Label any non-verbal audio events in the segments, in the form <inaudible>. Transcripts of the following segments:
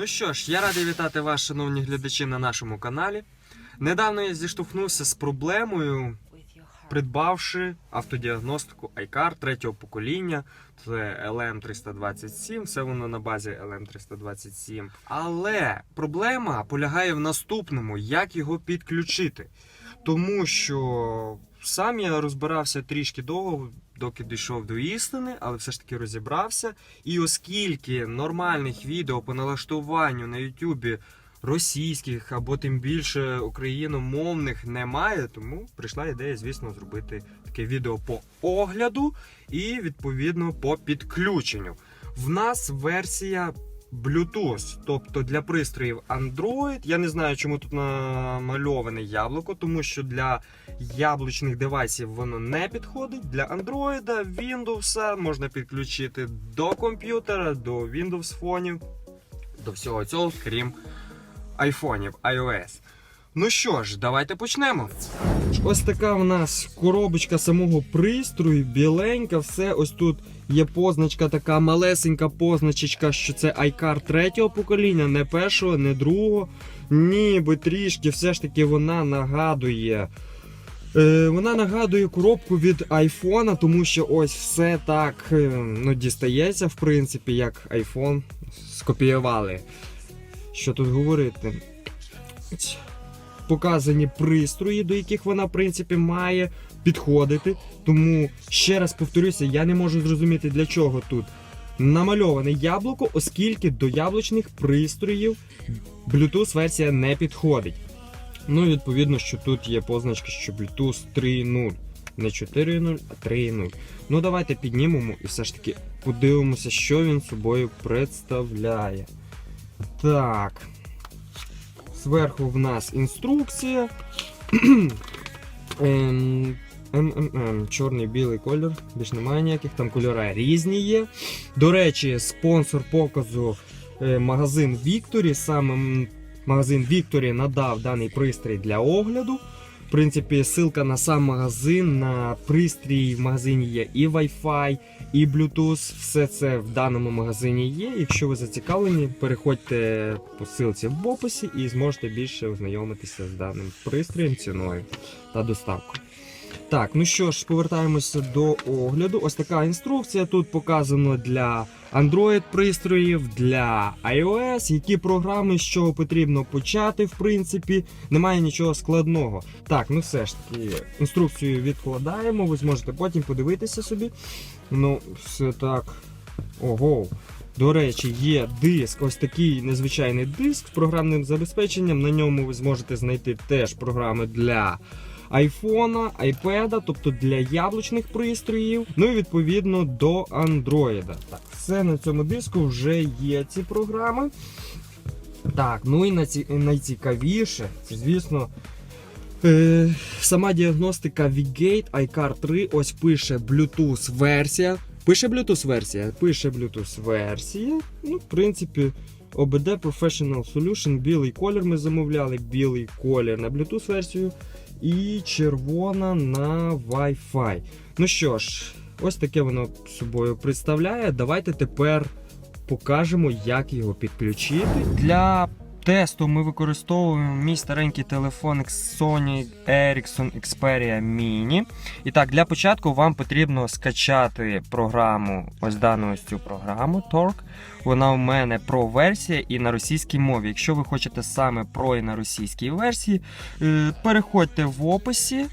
Ну що ж, я радий вітати вас, шановні глядачі, на нашому каналі. Недавно я зіштовхнувся з проблемою, придбавши автодіагностику iCar третього покоління. Це LM327, все воно на базі LM327. Але проблема полягає в наступному: як його підключити. Тому що сам я розбирався трішки довго, доки дійшов до істини, але все ж таки розібрався. І оскільки нормальних відео по налаштуванню на Ютубі російських або тим більше україномовних немає, тому прийшла ідея, звісно, зробити таке відео по огляду і відповідно по підключенню. В нас версія Bluetooth, тобто для пристроїв Android. Я не знаю, чому тут намальоване яблуко, тому що для яблучних девайсів воно не підходить. Для Android, Windows можна підключити до комп'ютера, до Windows фонів, до всього цього, крім айфонів, iOS. Ну що ж, давайте почнемо. Ось така в нас коробочка самого пристрою, біленька, все. Ось тут є позначка, така малесенька позначечка, що це iCar третього покоління, не першого, не другого. Ніби трішки все ж таки вона нагадує. Е, вона нагадує коробку від айфона, тому що ось все так е, ну, дістається, в принципі, як iPhone скопіювали. Що тут говорити? Показані пристрої, до яких вона, в принципі, має підходити. Тому ще раз повторюся, я не можу зрозуміти, для чого тут намальоване яблуко, оскільки до яблучних пристроїв Bluetooth версія не підходить. Ну, відповідно, що тут є позначка, що Bluetooth 3.0. Не 4.0, а 3.0. Ну, давайте піднімемо і все ж таки подивимося, що він собою представляє. Так. Зверху в нас інструкція. <clears throat> Ем, МММ, чорний білий колір, більш немає ніяких, там кольори різні є. До речі, спонсор показу е, магазин Вікторі. Саме магазин Вікторі надав даний пристрій для огляду. В принципі, ссылка на сам магазин, на пристрій в магазині є і Wi-Fi, і Bluetooth. Все це в даному магазині є. Якщо ви зацікавлені, переходьте по ссылці в описі і зможете більше ознайомитися з даним пристроєм, ціною та доставкою. Так, ну що ж, повертаємося до огляду. Ось така інструкція. Тут показано для Android пристроїв, для iOS, які програми, з чого потрібно почати, в принципі, немає нічого складного. Так, ну все ж таки, інструкцію відкладаємо, ви зможете потім подивитися собі. Ну, все так. Ого. До речі, є диск, ось такий незвичайний диск з програмним забезпеченням. На ньому ви зможете знайти теж програми для айфона, айпеда, тобто для яблучних пристроїв. Ну і відповідно до андроїда. Так, все на цьому диску вже є ці програми. Так, ну і найцікавіше, це, звісно. Е, сама діагностика Vigate iCar 3 ось пише Bluetooth версія. Пише Bluetooth версія, пише Bluetooth версія. Ну, в принципі, OBD Professional Solution, білий колір ми замовляли, білий колір на Bluetooth версію і червона на Wi-Fi. Ну що ж, ось таке воно собою представляє. Давайте тепер покажемо, як його підключити. Для тесту ми використовуємо мій старенький телефон Sony Ericsson Xperia Mini. І так, для початку вам потрібно скачати програму, ось дану ось цю програму Torque. Вона у мене про версія і на російській мові. Якщо ви хочете саме про і на російській версії, е, переходьте в описі.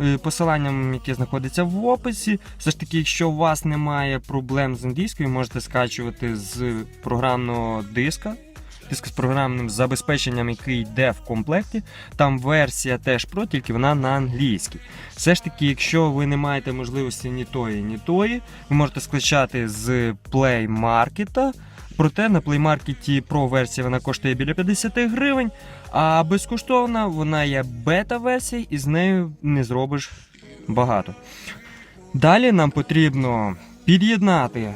е, Посиланням, яке знаходиться в описі. Все ж таки, якщо у вас немає проблем з англійською, можете скачувати з програмного диска. Диск з програмним забезпеченням, який йде в комплекті. Там версія теж про, тільки вона на англійській. Все ж таки, якщо ви не маєте можливості ні тої, ні тої, ви можете скачати з Play Market. Проте на Play Market Pro версія вона коштує біля 50 гривень, а безкоштовна вона є бета-версія і з нею не зробиш багато. Далі нам потрібно під'єднати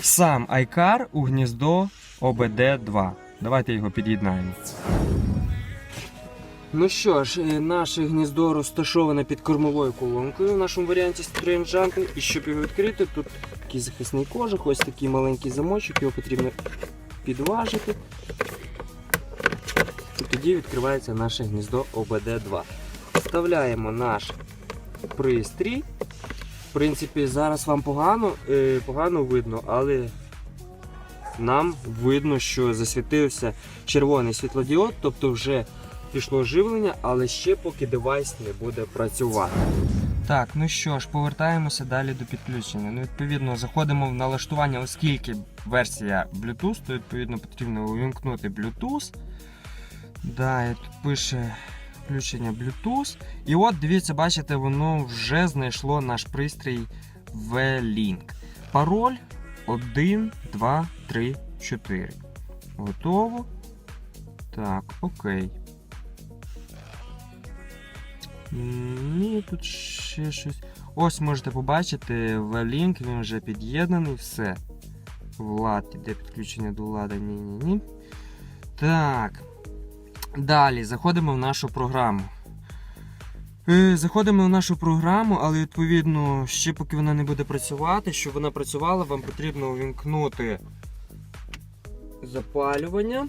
сам iCar у гніздо OBD2. Давайте його під'єднаємо. Ну що ж, е, наше гніздо розташоване під кормовою колонкою в нашому варіанті Strange Jumping. І щоб його відкрити, тут такий захисний кожух, ось такий маленький замочок, його потрібно підважити. І тоді відкривається наше гніздо ОБД2. Вставляємо наш пристрій. В принципі, зараз вам погано, е, погано видно, але нам видно, що засвітився червоний світлодіод, тобто вже пішло живлення, але ще поки девайс не буде працювати. Так, ну що ж, повертаємося далі до підключення. Ну, відповідно, заходимо в налаштування, оскільки версія Bluetooth, то відповідно потрібно увімкнути Bluetooth. Да, і тут пише включення Bluetooth. І от дивіться, бачите, воно вже знайшло наш пристрій V-Link. Пароль 1, 2, 3, 4. Готово. Так, окей. Ні, тут ще щось. Ось можете побачити, V-Link, він вже під'єднаний, все. Влад, іде підключення до влада. Ні-ні-ні. Так. Далі заходимо в нашу програму. Заходимо в нашу програму, але відповідно, ще поки вона не буде працювати, щоб вона працювала, вам потрібно увімкнути запалювання.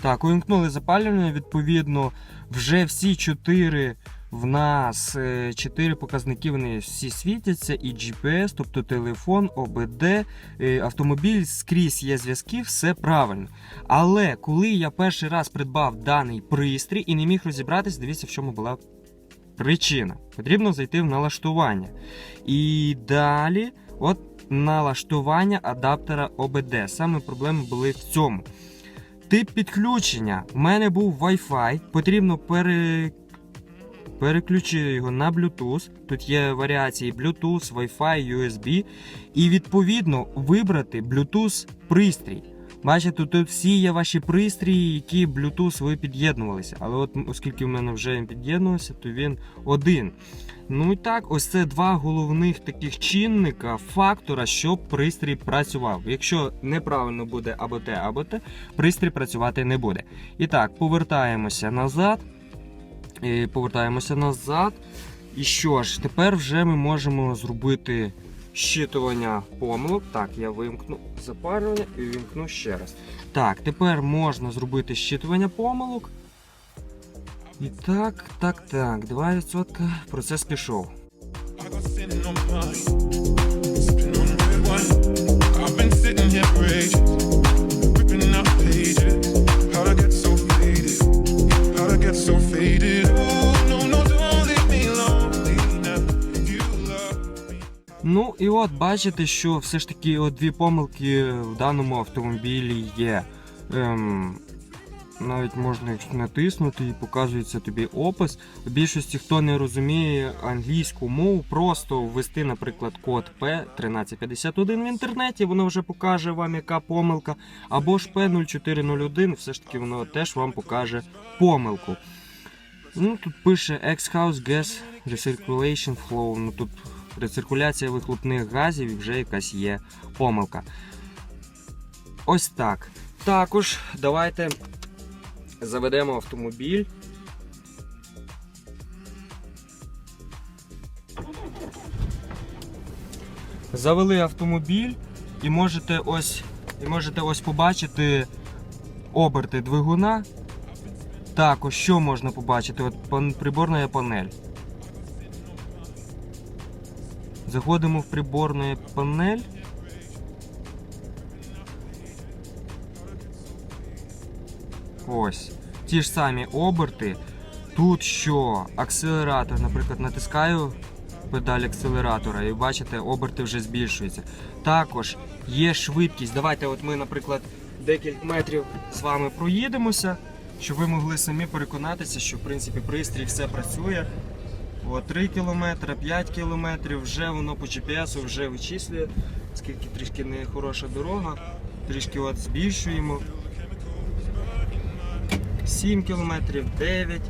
Так, увімкнули запалювання, відповідно, вже всі чотири в нас е, чотири показники вони всі світяться, і GPS, тобто телефон, ОБД, е, автомобіль скрізь є зв'язки, все правильно. Але коли я перший раз придбав даний пристрій і не міг розібратись, дивіться, в чому була причина. Потрібно зайти в налаштування. І далі, от налаштування адаптера ОБД. Саме проблеми були в цьому. Тип підключення. У мене був Wi-Fi, потрібно пере... переключити його на Bluetooth. Тут є варіації Bluetooth, Wi-Fi, USB. І відповідно вибрати Bluetooth пристрій. Бачите, тут всі є ваші пристрої, які Bluetooth ви під'єднувалися. Але от оскільки в мене вже під'єднувався, то він один. Ну і так, ось це два головних таких чинника, фактора, щоб пристрій працював. Якщо неправильно буде або те, або те, пристрій працювати не буде. І так, повертаємося назад. І повертаємося назад. І що ж, тепер вже ми можемо зробити щитування помилок. Так, я вимкну запарювання і вимкну ще раз. Так, тепер можна зробити щитування помилок. І так, так, так, 2%. Процес пішов. От бачите, що все ж таки дві помилки в даному автомобілі є. Ем, навіть можна натиснути і показується тобі опис. В більшості, хто не розуміє англійську мову, просто ввести, наприклад, код P1351 в інтернеті, воно вже покаже вам, яка помилка. Або ж P0401, все ж таки воно теж вам покаже помилку. Ну, тут пише X-House Gas Recirculation Flow. Ну, тут рециркуляція вихлопних газів і вже якась є помилка. Ось так. Також давайте заведемо автомобіль. Завели автомобіль і можете ось, і можете ось побачити оберти двигуна. Також що можна побачити? От приборна панель. Заходимо в приборну панель. Ось. Ті ж самі оберти. Тут що? Акселератор, наприклад, натискаю педаль акселератора і бачите, оберти вже збільшуються. Також є швидкість. Давайте, от ми, наприклад, декілька метрів з вами проїдемося, щоб ви могли самі переконатися, що в принципі пристрій все працює. О, 3 км, 5 км, вже воно по GPS вже вичислює, скільки трішки не хороша дорога, трішки от збільшуємо. 7 км, 9.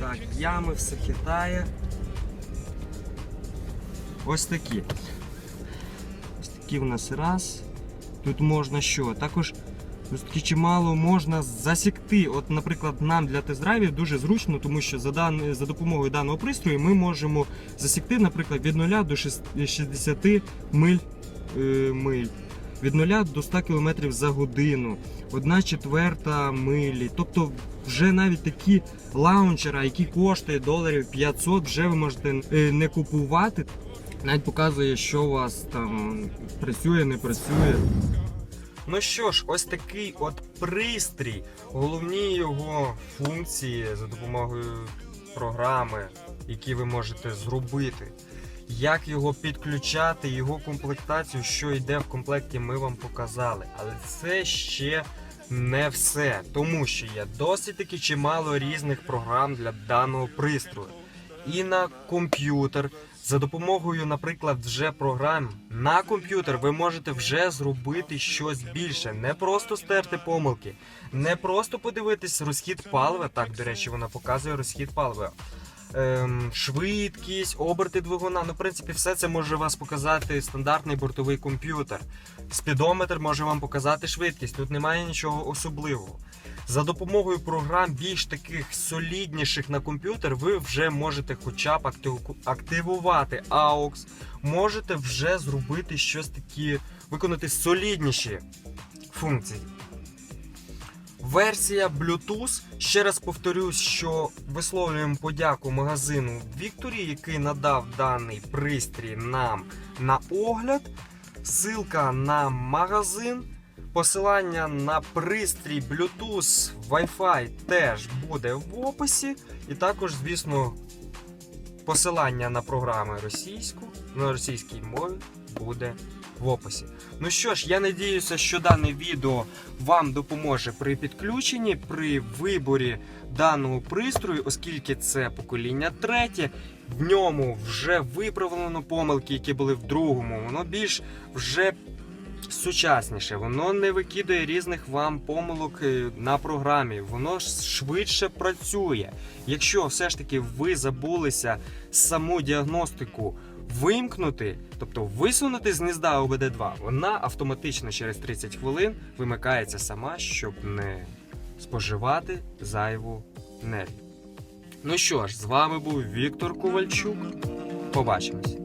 Так, ями, все хитає. Ось такі. Ось такі в нас раз. Тут можна що? Також ось таки чимало можна засікти. От, наприклад, нам для тест-драйвів дуже зручно, тому що за, дан... за допомогою даного пристрою ми можемо засікти, наприклад, від 0 до шес- 60 миль. е, миль. від 0 до 100 км за годину, 1 четверта милі. Тобто вже навіть такі лаунчера, які коштують доларів 500, вже ви можете е, не купувати. Навіть показує, що у вас там працює, не працює. Ну що ж, ось такий от пристрій. Головні його функції за допомогою програми, які ви можете зробити. Як його підключати, його комплектацію, що йде в комплекті, ми вам показали. Але це ще не все, тому що є досить таки чимало різних програм для даного пристрою. І на комп'ютер. За допомогою, наприклад, вже програм на комп'ютер ви можете вже зробити щось більше. Не просто стерти помилки, не просто подивитись розхід палива. Так, до речі, вона показує розхід палива. Ем, швидкість, оберти двигуна. Ну, в принципі, все це може вас показати стандартний бортовий комп'ютер. Спідометр може вам показати швидкість. Тут немає нічого особливого. За допомогою програм більш таких солідніших на комп'ютер, ви вже можете хоча б активувати AUX, можете вже зробити щось такі, виконати солідніші функції. Версія Bluetooth. Ще раз повторюсь, що висловлюємо подяку магазину Victory, який надав даний пристрій нам на огляд. Ссылка на магазин. Посилання на пристрій Bluetooth Wi-Fi теж буде в описі. І також, звісно, посилання на програми російську на російській мові буде в описі. Ну що ж, я надіюся, що дане відео вам допоможе при підключенні, при виборі даного пристрою, оскільки це покоління третє. В ньому вже виправлено помилки, які були в другому. Воно більш вже сучасніше, воно не викидає різних вам помилок е, на програмі, воно швидше працює. Якщо все ж таки ви забулися саму діагностику вимкнути, тобто висунути з гнізда ОБД2, вона автоматично через 30 хвилин вимикається сама, щоб не споживати зайву енергію. Ну що ж, з вами був Віктор Ковальчук. Побачимось.